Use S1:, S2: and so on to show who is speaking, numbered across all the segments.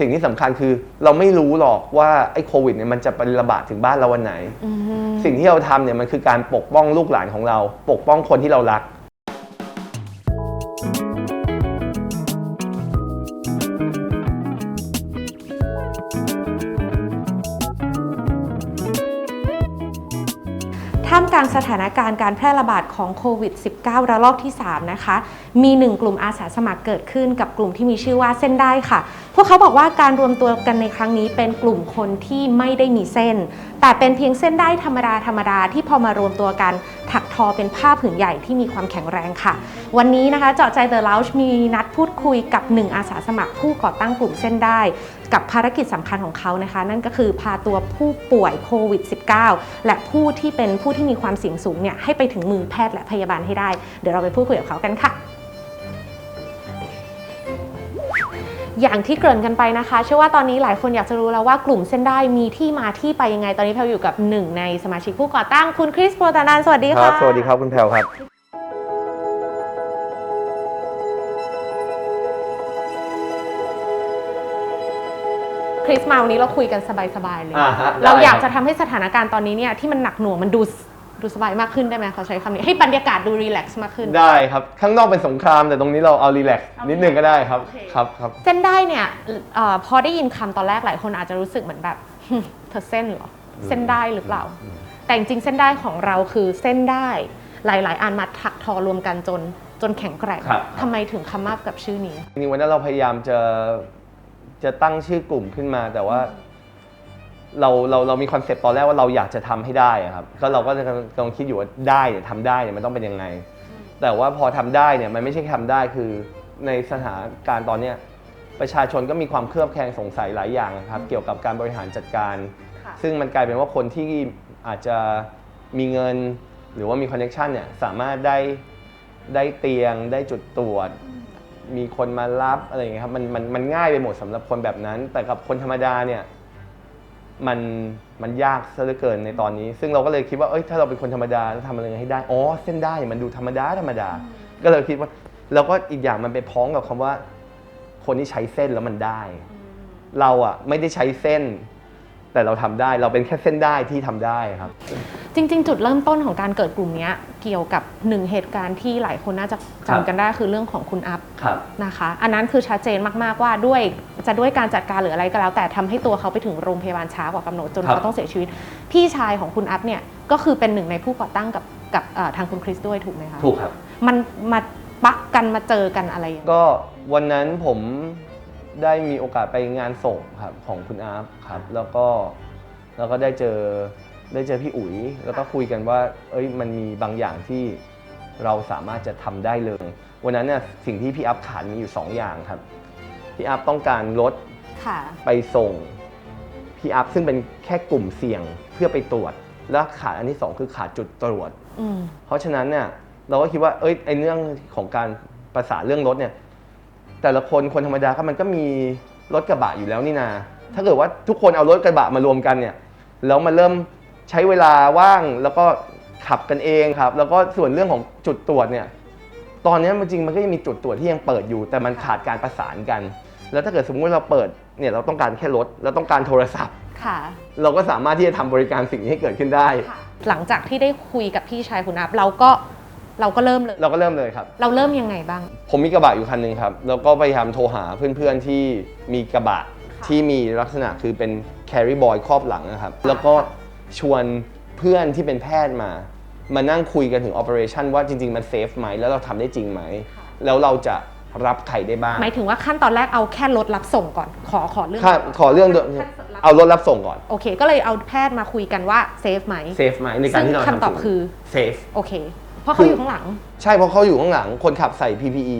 S1: สิ่งที่สำคัญคือเราไม่รู้หรอกว่าไอ้โควิดเนี่ยมันจะไประบาดถึงบ้านเราวันไหน
S2: อืม
S1: สิ่งที่เราทำเนี่ยมันคือการปกป้องลูกหลานของเรา ปกป้องคนที่เรารัก
S2: สถานการณ์การแพร่ระบาดของโควิด -19 ระลอกที่ 3 นะคะ มีหนึ่งกลุ่มอาสาสมัครเกิดขึ้นกับกลุ่มที่มีชื่อว่าเส้นได้ค่ะ พวกเขาบอกว่าการรวมตัวกันในครั้งนี้เป็นกลุ่มคนที่ไม่ได้มีเส้น แต่เป็นเพียงเส้นได้ธรรมดาธรรมดาที่พอมารวมตัวกัน ถักทอเป็นผ้าผืนใหญ่ที่มีความแข็งแรงค่ะ วันนี้นะคะเจาะใจเดอะล u ชมีนัดพูดคุยกับหนึ่งอาสาสมัครผู้ก่อตั้งกลุ่มเส้นได้ กับภารกิจสำคัญของเขานะคะ นั่นก็คือพาตัวผู้ป่วยโควิด -19 และผู้ที่เป็นผู้ที่มีความเสี่ยงสูงเนี่ยให้ไปถึงมือแพทย์และพยาบาลให้ได้ เดี๋ยวเราไปพูดคุยกับเขากันค่ะอย่างที่เกริ่นกันไปนะคะ เชื่อว่าตอนนี้หลายคนอยากจะรู้แล้วว่ากลุ่มเส้นได้มีที่มาที่ไปยังไง ตอนนี้แพลอยู่กับหนึ่งในสมาชิกผู้ก่อตั้งคุณคริสโปรตานันสวัสดี
S1: ค
S2: ค่ะ
S1: รับ สวัสดีครับคุณแพลวครับ
S2: ริสมาวันนี้เราคุยกันสบายๆเลย
S1: อ่าฮะ
S2: เรา
S1: ได้
S2: อยาก
S1: ครับ
S2: จะทำให้สถานการณ์ตอนนี้เนี่ยที่มันหนักหน่วงมันดูดูสบายมากขึ้นได้ไหมเขาใช้คำนี้ให้บรรยากาศดูรีแลกซ์มากขึ้น
S1: ได้ครับข้างนอกเป็นสงครามแต่ตรงนี้เราเอารีแลกซ์
S2: เอา
S1: นิดนึงก็ได้ครับ
S2: โอเค
S1: ครับครับ
S2: เส้นได้เนี่ยเออพอได้ยินคำตอนแรกหลายคนอาจจะรู้สึกเหมือนแบบ เธอเส้นเหรอ เส้นได้หรือเปล่า แต่จริงๆเส้นได้ของเราคือเส้นได้ หลาย ๆ อันมาถักทอรวมกันจนจนแข็งแกร่ง
S1: ครับ
S2: ทำไมถึงคำมาบกับชื่อนี้
S1: จริงๆวันนั้นเราพยายามจะ จะตั้งชื่อกลุ่มขึ้นมา แต่ว่าเราเราเรามีคอนเซปต์ตอนแรกว่าเราอยากจะทำให้ได้อะครับก็เราก็จะกำลังคิดอยู่ว่าได้เนี่ยทำได้เนี่ยมันต้องเป็นยังไง แต่ว่าพอทำได้เนี่ยมันไม่ใช่แค่ทำได้คือในสถานการณ์ตอนเนี้ยประชาชนก็มีความเครือบแคลงสงสัยหลายอย่างนะครับเกี่ยวกับการบริหารจัดการ
S2: ค่ะ
S1: ซึ่งมันกลายเป็นว่าคนที่อาจจะมีเงินหรือว่ามีคอนเน c ชันเนี่ยสามารถได้ได้เตียงได้จุดตรวจ มีคนมารับอะไรอย่างเงี้ยครับมันมันมันง่ายไปหมดสำหรับคนแบบนั้น แต่กับคนธรรมดาเนี่ยมันมันยากซะเหลือเกินในตอนนี้ ซึ่งเราก็เลยคิดว่าเอ้ยถ้าเราเป็นคนธรรมดาจะทำอะไรให้ได้อ๋อเส้นได้มันดูธรรมดาธรรมดา ก็เลยคิดว่าแล้วก็อีกอย่างมันไปพ้องกับคำว่า คนที่ใช้เส้นแล้วมันได้ เราอะไม่ได้ใช้เส้น แต่เราทำได้เราเป็นแค่เส้นได้ที่ทำได้ครับ
S2: จริง ๆ จุดเริ่มต้นของการเกิดกลุ่มเนี้ย เกี่ยวกับหนึ่งเหตุการณ์ที่หลายคนน่าจะ
S1: ครับ
S2: จำกันได้คือเรื่องของคุณอัพ
S1: ครับ
S2: นะคะ อันนั้นคือชัดเจนมากๆว่าด้วยจะด้วยการจัดการหรืออะไรก็แล้ว แต่ทำให้ตัวเขาไปถึงโรงพยาบาลช้ากว่ากำหนดจน
S1: ครับ
S2: เขาต้องเสียชีวิต พี่ชายของคุณอัพเนี่ยก็คือเป็นหนึ่งในผู้ก่อตั้งกับกับเอ่อทางคุณคริสด้วยถูกไหมคะ
S1: ถูกครับ
S2: มันมาปะกันมาเจอกันอะไรอย่างเงี้ย
S1: ก็วันนั้นผมได้มีโอกาสไปงานส่งครับของคุณอาร์ฟครับ แล้วก็แล้วก็ได้เจอ ได้เจอพี่อุ๋ยแล้วก็คุยกันว่า เอ้ยมันมีบางอย่างที่เราสามารถจะทำได้เลย วันนั้นเนี่ยสิ่งที่พี่อัพขาดมีอยู่ 2 อย่างครับพี่อัพต้องการรถ
S2: ค่ะ
S1: ไปส่งพี่อัพซึ่งเป็นแค่กลุ่มเสี่ยงเพื่อไปตรวจ แล้วขาดอันที่สองคือขาดจุดตรวจ
S2: อืม
S1: เพราะฉะนั้นเนี่ยเราก็คิดว่าเอ้ยไอเรื่องของการประสานเรื่องรถเนี่ยแต่ละคนคนธรรมดาก็มันก็มีรถกระบะอยู่แล้วนี่นา ถ้าเกิดว่าทุกคนเอารถกระบะมารวมกันเนี่ยแล้วมันเริ่ม ใช้เวลาว่างแล้วก็ขับกันเองครับ แล้วก็ส่วนเรื่องของจุดตรวจเนี่ยตอนนี้มันจริงมันก็ยังมีจุดตรวจที่ยังเปิดอยู่ แต่มันขาดการประสานกัน แล้วถ้าเกิดสมมติว่าเราเปิดเนี่ยเราต้องการแค่รถเราต้องการโทรศัพท์
S2: ค่ะ
S1: เราก็สามารถที่จะทำบริการสิ่งนี้ให้เกิดขึ้นได้
S2: หลังจากที่ได้คุยกับพี่ชายคุณอัพเราก็เราก็เริ่มเลย
S1: เราก็เริ่มเลยครับ
S2: เราเริ่มยังไงบ้าง
S1: ผมมีกระบะอยู่คันหนึ่งครับ แล้วก็พยายามโทรหาเพื่อนๆที่มีกระบะ
S2: ค่ะ
S1: ที่มีลักษณะคือเป็น carry boy ครอบหลังนะครับ แล้วก็ ชวนเพื่อนที่เป็นแพทย์มา มานั่งคุยกันถึง operation ว่าจริง ๆ มันเซฟไหมแล้วเราทำได้จริงไหม แล้วเราจะรับใครได้บ้าง
S2: หมายถึงว่าขั้นตอนแรกเอาแค่รถรับส่งก่อน ขอขอเรื่อง
S1: ถ้าขอเรื่องเดียวเอารถรับส่งก่อน
S2: โอเค ก็เลยเอาแพทย์มาคุยกันว่าเซฟไหม
S1: เซฟไหมในการที่เรา
S2: ซึ่งคำตอบ
S1: ทำ
S2: คือ
S1: เซฟ
S2: โอเค เพราะเขาอยู่ข้างหลัง
S1: ใช่เพราะเขาอยู่ข้างหลังคนขับใส่ PPE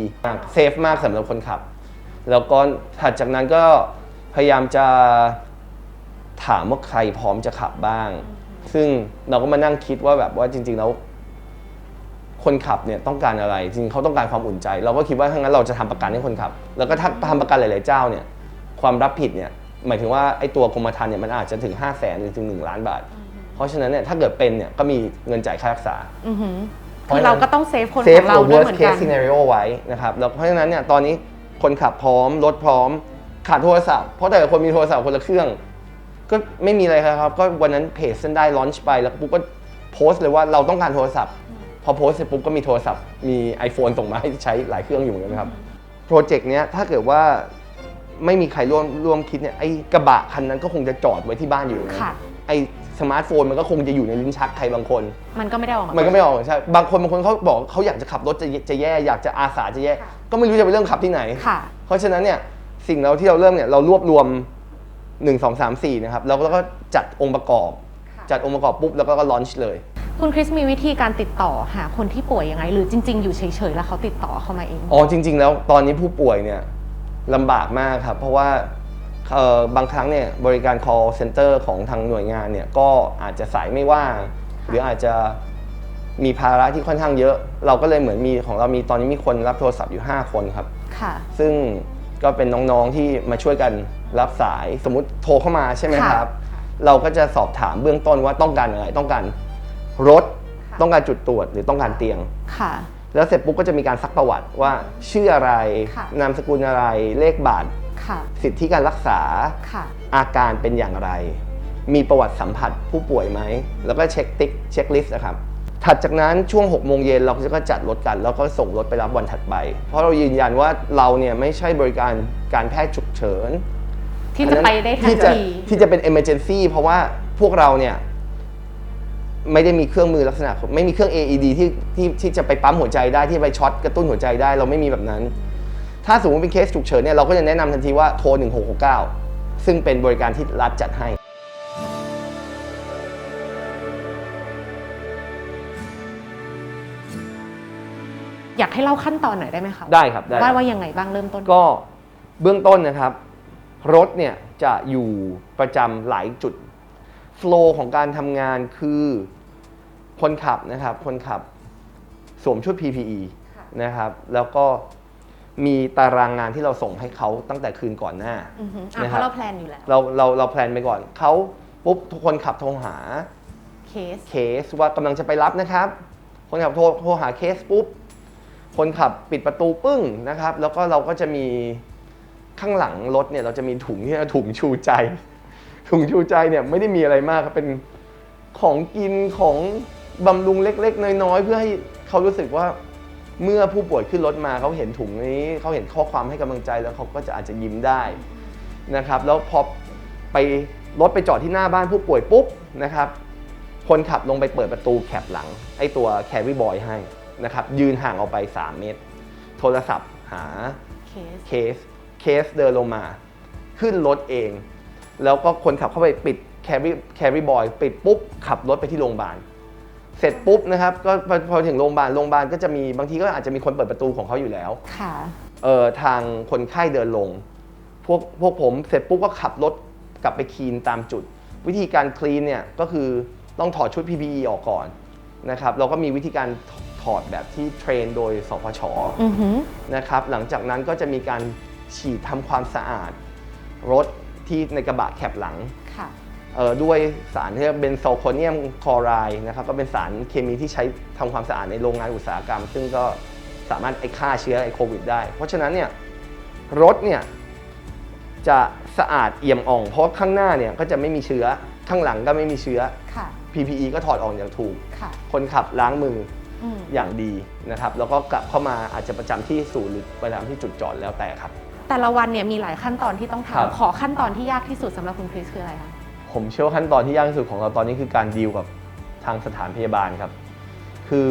S1: เซฟมากสำหรับคนขับ แล้วก็ถัดจากนั้นก็พยายามจะ ถามว่าใครพร้อมจะขับบ้าง ซึ่งเราก็มานั่งคิดว่าแบบว่าจริง ๆ แล้ว คนขับเนี่ยต้องการอะไร จริงๆเขาต้องการความอุ่นใจ เราก็คิดว่าถ้างั้นเราจะทำประกันให้คนขับ แล้วก็ถ้าทำประกันหลาย ๆ เจ้าเนี่ย ความรับผิดเนี่ยหมายถึงว่าไอ้ตัวกรมธรรม์เนี่ยมันอาจจะถึง 5 0 0แสนหรือถึง 1 ล้านบาท เพราะฉะนั้นเนี่ยถ้าเกิดเป็นเนี่ยก็มีเงินจ่ายค่ารักษา
S2: อือหือ
S1: เพราะ
S2: คือ
S1: ฉะนั้น
S2: เราก็ต้องเซฟคน
S1: เซ
S2: ข
S1: ฟ
S2: องเรา
S1: ของ
S2: ด้วย
S1: worst
S2: เหมือนกั
S1: case
S2: น
S1: scenario ไว้นะครับแล้วเพราะฉะนั้นเนี่ยตอนนี้คนขับพร้อมรถพร้อมขาดโทรศัพท์เพราะแต่ละคนมีโทรศัพท์คนละเครื่อง ก็ไม่มีอะไรครับก็วันนั้นเพจเส้นได้ลอนช์ไปแล้วปุ๊บก็โพสต์เลยว่าเราต้องการโทรศัพท์ พอโพสต์เสร็จปุ๊บก็มีโทรศัพท์มี iPhone ส่งมาให้ใช้หลายเครื่องอยู่เหมือนกันครับโปรเจกต์เนี้ยถ้าเกิดว่าไม่มีใครร่วมร่วมคิดเนี่ยไอ้กระบะคันนั้นก็คงจะจอดไว้ที่บ้านอยู่อย่างนั้น
S2: ค่ะ
S1: ไอ้สมาร์ทโฟนมันก็คงจะอยู่ในลิ้นชักใครบางคน
S2: มันก็ไม่ได้ออกมา
S1: มันก็ไม่ออกใช่บางคนบางคนเขาบอกเขาอยากจะขับรถจะจะแย่อยากจะอาสาจะแย่
S2: ค่ะ
S1: ก็ไม่รู้จะไปเริ่มขับที่ไหน
S2: ค่ะ
S1: เพราะฉะนั้นเนี่ยสิ่งเราที่เราเริ่มเนี่ยเรารวบรวม 1 2 3 4นะครับแล้วก็จัดองค์ประกอบ
S2: ค่ะ
S1: จัดองค์ประกอบปุ๊บแล้วก็ลอนช์เลย
S2: คุณคริสมีวิธีการติดต่อหาคนที่ป่วยยังไง หรือจริง ๆ อยู่เฉยๆแล้วเขาติดต่อเข้ามาเอง
S1: อ๋อจริง ๆ แล้วตอนนี้ผู้ป่วยเนี่ยลำบากมากครับ เพราะว่าเอ่อบางครั้งเนี่ยบริการ call center ของทางหน่วยงานเนี่ยก็อาจจะสายไม่ว่าง หรืออาจจะมีภาระที่ค่อนข้างเยอะ เราก็เลยเหมือนมีของเรามีตอนนี้มีคนรับโทรศัพท์อยู่ 5 คนครับ
S2: ค่ะ
S1: ซึ่ง ก็เป็นน้องๆที่มาช่วยกันรับสายสมมติโทรเข้ามาใช่ไหมครับ
S2: ค่ะ
S1: เราก็จะสอบถามเบื้องต้นว่าต้องการอะไรต้องการรถ
S2: ค่ะ
S1: ต้องการจุดตรวจหรือต้องการเตียง
S2: ค่ะ
S1: แล้วเสร็จปุ๊บก็จะมีการซักประวัติว่าชื่ออะไร
S2: ค่ะ
S1: นามสกุลอะไรเลขบัตร
S2: ค่ะ
S1: สิทธิการรักษา
S2: ค่ะ
S1: อาการเป็นอย่างไร มีประวัติสัมผัสผู้ป่วยไหม แล้วก็เช็คติ๊กเช็คลิสต์นะครับ ถัดจากนั้นช่วง6โมงเย็นเราก็จะจัดรถกัน แล้วก็ส่งรถไปรับวันถัดไป เพราะเรายืนยันว่าเราเนี่ยไม่ใช่บริการการแพทย์ฉุกเฉิน
S2: ที่จะไปได้ทัน
S1: ที่จะ
S2: ที
S1: ที่จะเป็น emergency เพราะว่าพวกเราเนี่ยไม่ได้มีเครื่องมือลักษณะ ไม่มีเครื่อง AED ที่ที่ที่จะไปปั๊มหัวใจได้ที่ไปช็อตกระตุ้นหัวใจได้ เราไม่มีแบบนั้น ถ้าสมมติเป็นเคสฉุกเฉินเนี่ยเราก็จะแนะนำทันทีว่าโทร 1669 ซึ่งเป็นบริการที่รัฐจัดให้
S2: อยากให้เล่าขั้นตอนหน่อยได้ไหมคะ
S1: ได้ครับได้
S2: ว่าว่ายังไงบ้างเริ่มต้น
S1: ก็เบื้องต้นนะครับ รถเนี่ยจะอยู่ประจำหลายจุดโฟล์ของการทำงานคือคนขับนะครับ คนขับสวมชุด PPE
S2: ค่ะ
S1: นะครับ แล้วก็มีตารางงานที่เราส่งให้เขาตั้งแต่คืนก่อนหน้า
S2: อือฮึอะ
S1: นะ
S2: เพ
S1: ครับ
S2: ราะเราแพลนอยู่แล้ว
S1: เราเราเราแพลนไปก่อนเขาปุ๊บทุกคนขับโทรหา
S2: เคส
S1: เคสว่ากำลังจะไปรับนะครับ คนขับโทรโทรหาเคสปุ๊บ คนขับปิดประตูปึ้งนะครับ แล้วก็เราก็จะมีข้างหลังรถเนี่ยเราจะมีถุงที่เรียกว่าถุงชูใจ ถุงชูใจเนี่ยไม่ได้มีอะไรมากครับเป็นของกินของบำรุงเล็ก ๆ น้อยๆเพื่อให้เขารู้สึกว่าเมื่อผู้ป่วยขึ้นรถมาเขาเห็นถุงนี้เขาเห็นข้อความให้กำลังใจแล้วเขาก็จะอาจจะยิ้มได้นะครับแล้วพอไปรถไปจอดที่หน้าบ้านผู้ป่วยปุ๊บนะครับคนขับลงไปเปิดประตูแคบหลังไอ้ตัวแคริบอยให้ นะครับยืนห่างออกไป 3 เมตร โทรศัพท์หา
S2: เคส
S1: เคสเคสเดินลงมา ขึ้นรถเอง แล้วก็คนขับเข้าไปปิดแคริแคริบอยปิดปุ๊บ ขับรถไปที่โรงพยาบาลเสร็จปุ๊บนะครับก็พอพอถึงโรงพยาบาลโรงพยาบาลก็จะมีบางทีก็อาจจะมีคนเปิดประตูของเขาอยู่แล้ว
S2: ค่ะ
S1: เอ่อทางคนไข้เดินลง พวกพวกผมเสร็จปุ๊บก็ขับรถกลับไปคลีนตามจุด วิธีการคลีนเนี่ยก็คือต้องถอดชุด PPE ออกก่อนนะครับเราก็มีวิธีการ ถอดแบบที่เทรนโดยสพช
S2: อือฮึ
S1: นะครับหลังจากนั้นก็จะมีการฉีดทำความสะอาด รถที่ในกระบะแคบหลัง
S2: ค่ะ
S1: เอ่อด้วยสารที่เรียกเบนโซโคเนียมคลอไรด์นะครับก็เป็นสารเคมีที่ใช้ทำความสะอาดในโรงงานอุตสาหกรรม ซึ่งก็สามารถไอ้ฆ่าเชื้อไอ้โควิดได้ เพราะฉะนั้นเนี่ยรถเนี่ยจะสะอาดเอี่ยมอ่อง เพราะข้างหน้าเนี่ยก็จะไม่มีเชื้อข้างหลังก็ไม่มีเชื้อ
S2: ค่ะ
S1: PPE ก็ถอดออกอย่างถูก
S2: ค่ะ
S1: คนขับล้างมือ
S2: อืม
S1: อย่างดีนะครับแล้วก็กลับเข้ามาอาจจะประจำที่ศูนย์หรือประจำที่จุดจอดแล้วแต่ครับ
S2: แต่ละวันเนี่ยมีหลายขั้นตอนที่ต้อง
S1: ครับ
S2: ทำขอขั้นตอนที่ยากที่สุดสำหรับคุณคริสคืออะไรคะ
S1: ผมเชื่อว่าขั้นตอนที่ยากที่สุดของเราตอนนี้คือการดีลกับทางสถานพยาบาลครับ คือ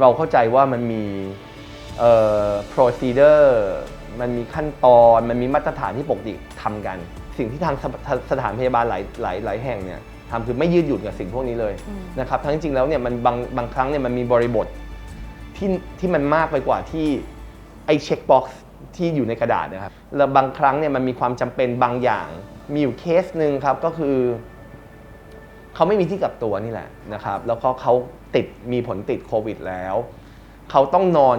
S1: เราเข้าใจว่ามันมีเอ่อ procedure มันมีขั้นตอน มันมีมาตรฐานที่ปกติทำกัน สิ่งที่ทางสถสถานพยาบาลหลายหลายหลายแห่งเนี่ย ทำคือไม่ยืดหยุ่นกับสิ่งพวกนี้เลย
S2: อืม
S1: นะครับทั้งจริงๆแล้วเนี่ยมันบางบางครั้งเนี่ยมันมีบริบทที่ที่มันมากไปกว่าที่ไอ้เช็คบ็อกซ์ที่อยู่ในกระดาษนะครับแล้วบางครั้งเนี่ยมันมีความจำเป็นบางอย่าง มีอยู่เคสหนึ่งครับก็คือเขาไม่มีที่กักตัวนี่แหละนะครับ แล้วก็เขาติดมีผลติดโควิดแล้วเขาต้องนอน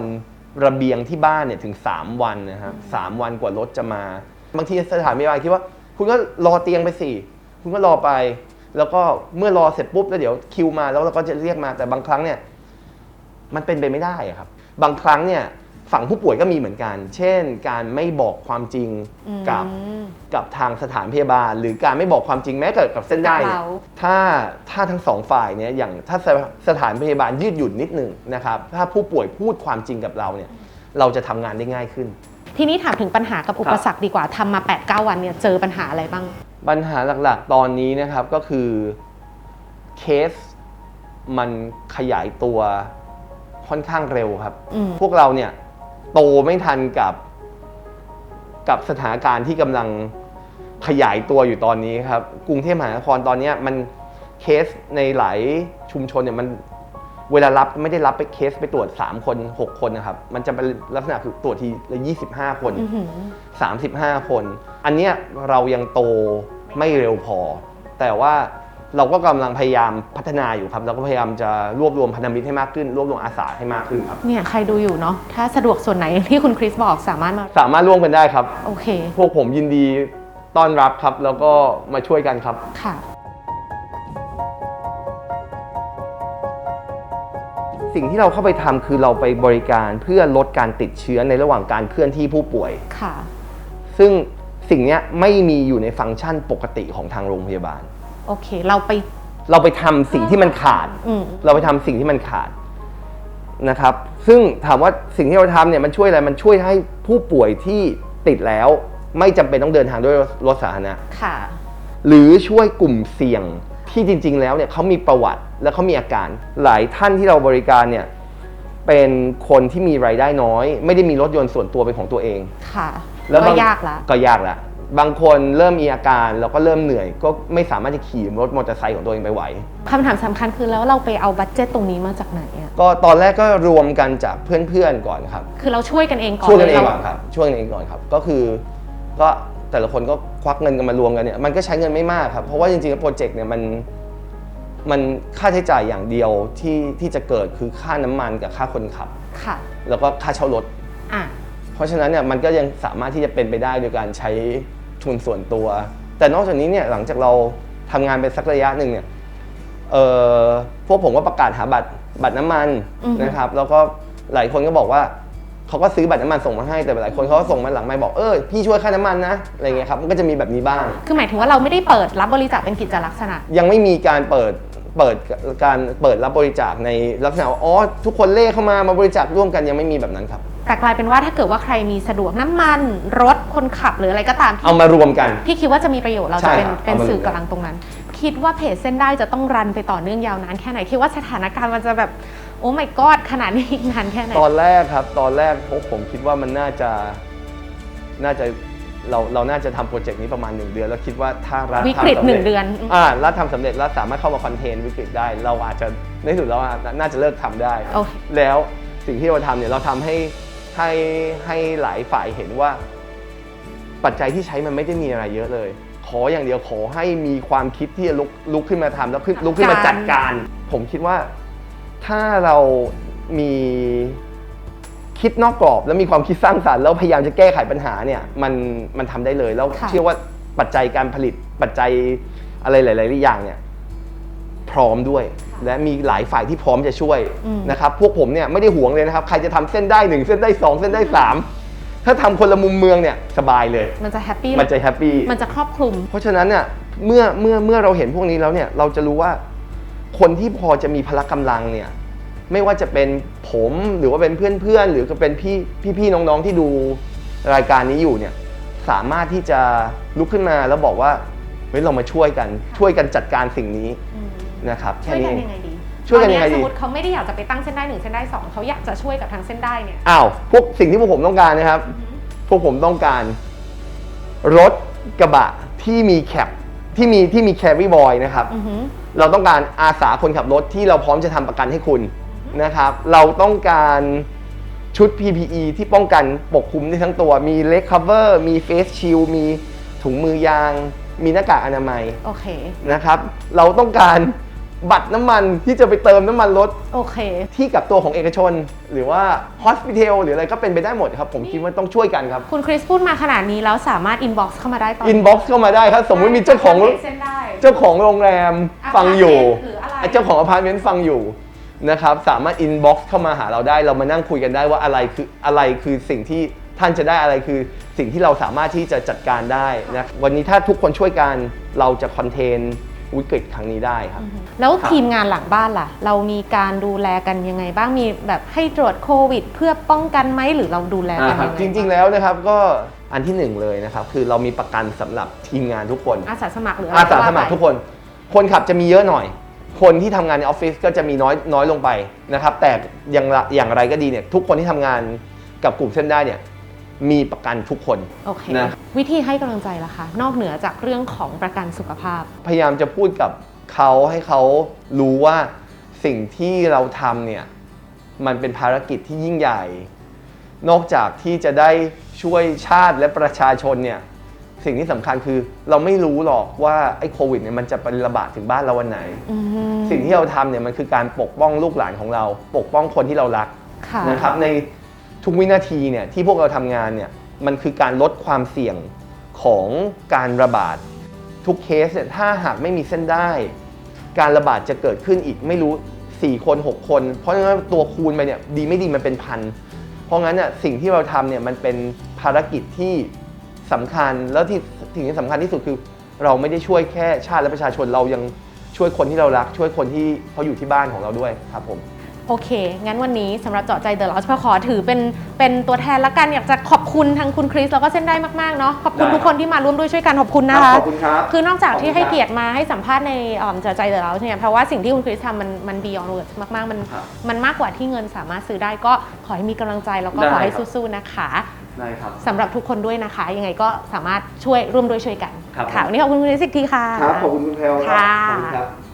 S1: ระเบียงที่บ้านเนี่ยถึง 3 วันนะครับสามวันกว่ารถจะมา บางทีสถานพยาบาลคิดว่า คุณก็รอเตียงไปสิ คุณก็รอไป แล้วก็เมื่อรอเสร็จปุ๊บแล้วเดี๋ยวคิวมาแล้วเราก็จะเรียกมาแต่บางครั้งเนี่ยมันเป็นไปไม่ได้อะครับ บางครั้งเนี่ยฝั่งผู้ป่วยก็มีเหมือนกัน เช่น การไม่บอกความจริง
S2: อืม
S1: กับกับทางสถานพยาบาล หรือการไม่บอกความจริงแม้แต่กับเส้นได้เนี่ย
S2: กับเรา
S1: ถ้าถ้าทั้งสองฝ่ายเนี่ยอย่างถ้าสสถานพยาบาลยืดหยุ่นนิดหนึ่งนะครับถ้าผู้ป่วยพูดความจริงกับเราเนี่ยเราจะทำงานได้ง่ายขึ้น
S2: ทีนี้ถามถึงปัญหากับอุปสรรคดีกว่าทำมา8-9วันเนี่ยเจอปัญหาอะไรบ้าง
S1: ปัญหาหลักๆ ตอนนี้นะครับก็คือเคสมันขยายตัวค่อนข้างเร็วครับ
S2: อืม
S1: พวกเราเนี่ยโตไม่ทันกับ กับสถานการณ์ที่กำลังขยายตัวอยู่ตอนนี้ครับ กรุงเทพมหานครตอนเนี้ยมันเคสในหลายชุมชนเนี่ยมันเวลารับไม่ได้รับไปเคสไปตรวจ 3 คน 6 คนนะครับ มันจะเป็นลักษณะคือตรวจทีละ25 คน
S2: อื้อหือ
S1: 35 คน อันเนี้ยเรายังโต ไม่เร็วพอ แต่ว่าเราก็กำลังพยายามพัฒนาอยู่ครับ เราก็พยายามจะรวบรวมพันธมิตรให้มากขึ้น รวบรวมอาสาให้มากขึ้นครับ
S2: เนี่ยใครดูอยู่เนาะ ถ้าสะดวกส่วนไหนที่คุณคริสบอกสามารถมา
S1: สามารถร่วมกันได้ครับ
S2: โอเค
S1: พวกผมยินดีต้อนรับครับ แล้วก็มาช่วยกันครับ
S2: ค่ะ
S1: สิ่งที่เราเข้าไปทำคือเราไปบริการเพื่อลดการติดเชื้อในระหว่างการเคลื่อนที่ผู้ป่วย
S2: ค่ะ
S1: ซึ่ง สิ่งเนี้ยไม่มีอยู่ในฟังก์ชันปกติของทางโรงพยาบาล
S2: โอเค เราไป
S1: เราไปทำสิ่งที่มันขาด
S2: อืม
S1: เราไปทำสิ่งที่มันขาดนะครับ ซึ่งถามว่าสิ่งที่เราทำเนี่ยมันช่วยอะไร มันช่วยให้ผู้ป่วยที่ติดแล้ว ไม่จำเป็นต้องเดินทางด้วยรถสาธารณะ
S2: ค่ะ
S1: หรือช่วยกลุ่มเสี่ยงที่จริง ๆ แล้วเนี่ยเขามีประวัติและเขามีอาการ หลายท่านที่เราบริการเนี่ยเป็นคนที่มีรายได้น้อย ไม่ได้มีรถยนต์ส่วนตัวเป็นของตัวเอง
S2: ค่ะ
S1: แล้ว
S2: ก็
S1: บาง
S2: ยากละ
S1: ก็ยากละบางคนเริ่มมีอาการแล้วก็เริ่มเหนื่อย ก็ไม่สามารถจะขี่รถมอเตอร์ไซค์ของตัวเองไปไหว
S2: คำถามสำคัญคือแล้วเราไปเอาบัตเจ็ตตรงนี้มาจากไหนอะ
S1: ก็ตอนแรกก็รวมกันจากเพื่อนๆก่อนครับ
S2: คือเราช่วยกันเองก่อน
S1: ช่วยกันเอง
S2: ล
S1: ก่อนครับช่วยกันเองก่อนครับ ก็คือ ก็แต่ละคนก็ควักเงินกันมารวมกันเนี่ยมันก็ใช้เงินไม่มากครับ เพราะว่าจริงๆแล้วโปรเจกต์เนี่ยมันมันค่าใช้จ่ายอย่างเดียวที่ที่จะเกิดคือค่าน้ำมันกับค่าคนขับ
S2: ค่ะ
S1: แล้วก็ค่าเช่ารถ
S2: อะ
S1: เพราะฉะนั้นเนี่ยมันก็ยังสามารถที่จะเป็นไปได้โดยการใช้ทุนส่วนตัว แต่นอกจากนี้เนี่ยหลังจากเราทำงานไปสักระยะหนึ่งเนี่ยเออพวกผมก็ประกาศหาบัตรบัตรน้ำมัน
S2: อือฮึ
S1: นะครับ แล้วก็หลายคนก็บอกว่าเขาก็ซื้อบัตรน้ำมันส่งมาให้แต่หลายคนเขาก็ส่งมาหลังไม่บอกเออพี่ช่วยค่าน้ำมันนะอะไรเงี้ยครับมันก็จะมีแบบนี้บ้าง
S2: คือหมายถึงว่าเราไม่ได้เปิดรับบริจาคเป็นกิจลักษณะ
S1: ยังไม่มีการเปิดเปิดการเปิดรับบริจาคในลักษณะว่าอ๋อทุกคนเล่เข้ามามาบริจาคร่วมกันยังไม่มีแบบนั้นครับ
S2: แต่กลายเป็นว่าถ้าเกิดว่าใครมีสะดวกน้ำมัน รถคนขับหรืออะไรก็ตามที่
S1: เอามารวมกัน
S2: ที่คิดว่าจะมีประโยชน์เรา
S1: ใช่
S2: จะเป็น
S1: ครับ
S2: เป็น
S1: เอามา
S2: สื่อ
S1: เลย
S2: กำลังตรงนั้น คิดว่าเพจเส้นได้จะต้องรันไปต่อเนื่องยาวนานแค่ไหนคิดว่าสถานการณ์มันจะแบบโอ้ my god ขนาดนี้อีกนานแค่ไหน
S1: ตอนแรกครับตอนแรกพวกผมคิดว่ามันน่าจะน่าจะเราเราน่าจะทำโปรเจกต์นี้ประมาณ 1 เดือน แล้วคิดว่าถ้ารัฐ
S2: วิกฤต
S1: ทำสำ
S2: หนึ่
S1: ร็จ
S2: งเดือน
S1: อ่ารัฐทำสำเร็จแล้วสามารถเข้ามาคอนเทนวิกฤตได้ เราอาจจะในที่สุดเราน่าจะเลิกทำได้
S2: โอเค
S1: แล้วสิ่งที่เราทำเนี่ยเราทำให้ ให้ให้หลายฝ่ายเห็นว่า ปัจจัยที่ใช้มันไม่ได้มีอะไรเยอะเลย ขออย่างเดียวขอให้มีความคิดที่จะลุกลุกขึ้นมาทำแล้วขึ้นลุกขึ้นมาจัดการ ผมคิดว่าถ้าเรามีคิดนอกกรอบแล้วมีความคิดสร้างสรรค์แล้วพยายามจะแก้ไขปัญหาเนี่ยมันมันทำได้เลยแล้ว
S2: ค่ะ
S1: เชื่อว่าปัจจัยการผลิตปัจจัยอะไรหลาย ๆ อย่างเนี่ยพร้อมด้วย และมีหลายฝ่ายที่พร้อมจะช่วย
S2: อืม
S1: นะครับพวกผมเนี่ยไม่ได้หวงเลยนะครับ ใครจะทำเส้นได้หนึ่งเส้นได้สองเส้นได้สามถ้าทำคนละมุมเมืองเนี่ยสบายเลย
S2: มันจะแฮปปี้
S1: มันจะแฮปปี้
S2: มันจะครอบคลุม
S1: เพราะฉะนั้นเนี่ยเมื่อเมื่อเมื่อเราเห็นพวกนี้แล้วเนี่ยเราจะรู้ว่าคนที่พอจะมีพละกำลังเนี่ยไม่ว่าจะเป็นผมหรือว่าเป็นเพื่อนๆ หรือก็เป็นพี่พี่ๆน้องๆที่ดูรายการนี้อยู่เนี่ยสามารถที่จะลุกขึ้นมาแล้วบอกว่าเฮ้ยเรามาช่วยกันช่วยกันจัดการสิ่งนี้ นะครับแค่
S2: ช่วย
S1: นี้
S2: กัน
S1: เอง
S2: ยังไงดี
S1: ช่วยกันยังไงดี
S2: ตอสมมติเขาไม่ได้อยากจะไปตั้งเส้นได้หนึ่งเส้นได้สองเขาอยากจะช่วยกับทางเส้นได้เนี่ย
S1: อ้าว พวกสิ่งที่พวกผมต้องการนะครับพวกผมต้องการ รถกระบะที่มีแคปที่มีที่มีแคริบอยนะครับ
S2: อือหือ
S1: เราต้องการอาสาคนขับรถที่เราพร้อมจะทำประกันให้คุณนะครับ เราต้องการชุด PPE ที่ป้องกันปกคลุมได้ทั้งตัว มีเล็กคัฟเวอร์มีเฟสชิลมีถุงมือยาง มีหน้ากากอนามัย
S2: โอเค
S1: นะครับ เราต้องการ บัตรน้ำมันที่จะไปเติมน้ำมันรถ
S2: โอเค
S1: ที่กับตัวของเอกชน หรือว่าฮอสพิทอลหรืออะไรก็เป็นไปได้หมดครับ ผมคิดว่าต้องช่วยกันครับ
S2: คุณคริสพูดมาขนาดนี้แล้วสามารถอินบ็อกซ์เข้ามาได้ตอน
S1: อินบ็อกซ์เข้ามาได้ครับ สมมุติมีเจ้าของ
S2: เส้นได้
S1: เจ้าของโรงแรมฟังอยู่
S2: หรืออะไร
S1: ไอ้เจ้าของอพาร์ตเมนต์ฟังอยู่นะครับ สามารถอินบ็อกซ์เข้ามาหาเราได้ เรามานั่งคุยกันได้ว่าอะไรคืออะไรคือสิ่งที่ท่านจะได้อะไรคือสิ่งที่เราสามารถที่จะจัดการได้นะ วันนี้ถ้าทุกคนช่วยกันเราจะคอนเทน วิกฤตครั้งนี้ได้ครับ
S2: แล้ว
S1: ครับ
S2: ทีมงานหลังบ้านล่ะ เรามีการดูแลกันยังไงบ้างมีแบบให้ตรวจโควิด เพื่อป้องกันไหมหรือเราดูแลกัน
S1: อ่า
S2: ยัง
S1: ครับ
S2: ไง
S1: จริง ๆ แล้วนะครับก็อันที่หนึ่งเลยนะครับคือเรามีประกันสำหรับทีมงานทุกคน
S2: อาสาสมัครหรืออะไร
S1: อาสา
S2: ว่
S1: สมัคร
S2: ไป
S1: ทุกคน คนขับจะมีเยอะหน่อย คนที่ทำงานในออฟฟิศก็จะมีน้อยน้อยลงไปนะครับแต่อย่างละอย่างไรก็ดีเนี่ยทุกคนที่ทำงานกับกลุ่มเส้นได้เนี่ย มีประกันทุกคน
S2: โอเค
S1: นะ
S2: วิธีให้กำลังใจล่ะคะนอกเหนือจากเรื่องของประกันสุขภาพ
S1: พยายามจะพูดกับเขาให้เขารู้ว่าสิ่งที่เราทำเนี่ยมันเป็นภารกิจที่ยิ่งใหญ่ นอกจากที่จะได้ช่วยชาติและประชาชนเนี่ยสิ่งที่สำคัญคือเราไม่รู้หรอกว่าไอ้โควิดเนี่ยมันจะไประบาดถึงบ้านเราวันไหน
S2: อืม
S1: สิ่งที่เราทำเนี่ยมันคือการปกป้องลูกหลานของเรา ปกป้องคนที่เรารัก
S2: ค่ะ
S1: นะครับใน ทุกวินาทีเนี่ยที่พวกเราทำงานเนี่ยมันคือการลดความเสี่ยงของการระบาด ทุกเคสเนี่ยถ้าหากไม่มีเส้นได้ การระบาดจะเกิดขึ้นอีกไม่รู้ 4 คน 6 คน เพราะฉะนั้นตัวคูณไปเนี่ยดีไม่ดีมันเป็นพัน เพราะงั้นน่ะสิ่งที่เราทำเนี่ยมันเป็นภารกิจที่สำคัญแล้วที่สิ่งที่สำคัญที่สุดคือ เราไม่ได้ช่วยแค่ชาติและประชาชนเรายังช่วยคนที่เรารัก ช่วยคนที่เขาอยู่ที่บ้านของเราด้วยครับผม
S2: โอเค งั้นวันนี้สำหรับเจาะใจเดอะลอสขอถือเป็นเป็นตัวแทนละกันอยากจะขอบคุณทั้งคุณคริสแล้วก็เส้นได้มากๆเนาะขอบคุณ
S1: ได้
S2: ทุกคนที่มาร่วมด้วยช่วยกันขอบคุณนะคะ
S1: ขอบคุณครับ
S2: คือนอกจากที่
S1: ขอบคุณ
S2: ให้
S1: ครับ
S2: เกียรติมาให้สัมภาษณ์ในอ่อมเจาะใจเดอะลอสเนี่ยเพราะว่าสิ่งที่คุณคริสทำมันมัน beyond words มากๆมัน
S1: ครับ
S2: มันมากกว่าที่เงินสามารถซื้อได้ก็ขอให้มีกำลังใจแล้วก็
S1: ได้
S2: ขอให้
S1: ครับ
S2: สู้ๆนะคะ
S1: ได้ครับ
S2: สำหรับทุกคนด้วยนะคะ ยังไงก็สามารถช่วยร่วมด้วยช่วยกัน
S1: ครับ
S2: ค่ะวันนี้ขอบคุณคุณคริสอีกทีค่ะ
S1: ครับ ขอบคุณคุณแพลวครับ
S2: ค่ะ
S1: ขอบคุณครับ